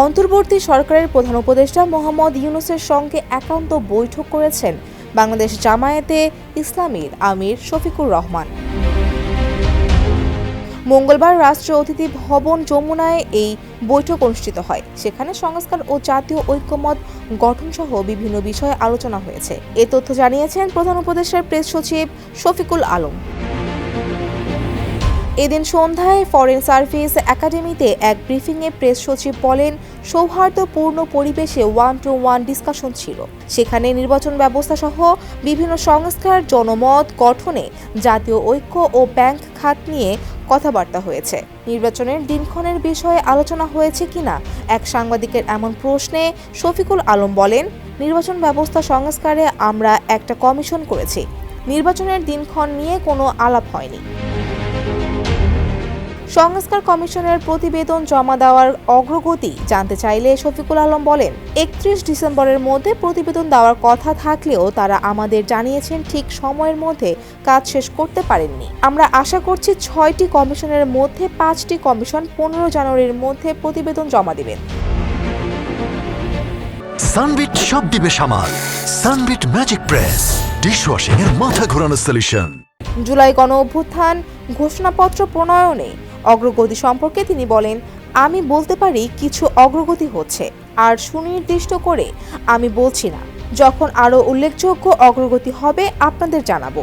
অন্তর্বর্তী সরকারের প্রধান উপদেষ্টা মোহাম্মদ ইউনুসের সঙ্গে একান্ত বৈঠক করেছেন বাংলাদেশ জামায়াতে ইসলামীর আমির শফিকুর রহমান। মঙ্গলবার রাষ্ট্র অতিথি ভবন যমুনায় এই বৈঠক অনুষ্ঠিত হয়। সেখানে সংস্কার ও জাতীয় ঐক্যমত গঠনসহ বিভিন্ন বিষয়ে আলোচনা হয়েছে। এ তথ্য জানিয়েছেন প্রধান উপদেষ্টার প্রেস সচিব শফিকুল আলম। এদিন সন্ধ্যায় ফরেন সার্ভিস একাডেমিতে এক ব্রিফিংয়ে প্রেস সচিব বলেন, সৌহার্দ্যপূর্ণ পরিবেশে ওয়ান টু ওয়ান ডিসকাশন ছিল। সেখানে নির্বাচন ব্যবস্থা সহ বিভিন্ন সংস্কার, জনমত, গঠনে জাতীয় ঐক্য ও ব্যাংক খাত নিয়ে কথাবার্তা হয়েছে। নির্বাচনের দিনক্ষণের বিষয়ে আলোচনা হয়েছে কিনা, এক সাংবাদিকের এমন প্রশ্নে শফিকুল আলম বলেন, নির্বাচন ব্যবস্থা সংস্কারে আমরা একটা কমিশন করেছি। নির্বাচনের দিনক্ষণ নিয়ে কোনো আলাপ হয়নি। সংস্কার কমিশনের প্রতিবেদন জমা দেওয়ার অগ্রগতি জানতে চাইলে শফিকুল আলম বলেন একত্রিশ ডিসেম্বরের মধ্যে প্রতিবেদন দেওয়ার কথা থাকলেও তারা আমাদের জানিয়েছেন ঠিক সময়ের মধ্যে কাজ শেষ করতে পারেননি। আমরা আশা করছি ছয়টি কমিশনের মধ্যে পাঁচটি কমিশন পনেরো জানুয়ারির মধ্যে প্রতিবেদন জমা দেবেন। সানবিট সব দিবে সামাল। সানবিট ম্যাজিক প্রেস ডিশওয়াশিং এর মাথা ঘোরানো সলিউশন জুলাই গণ অভ্যুত্থান ঘোষণাপত্র প্রণয়নে অগ্রগতি সম্পর্কে তিনি বলেন, আমি বলতে পারি কিছু অগ্রগতি হচ্ছে, আর সুনির্দিষ্ট করে আমি বলছি না। যখন আরও উল্লেখযোগ্য অগ্রগতি হবে, আপনাদের জানাব।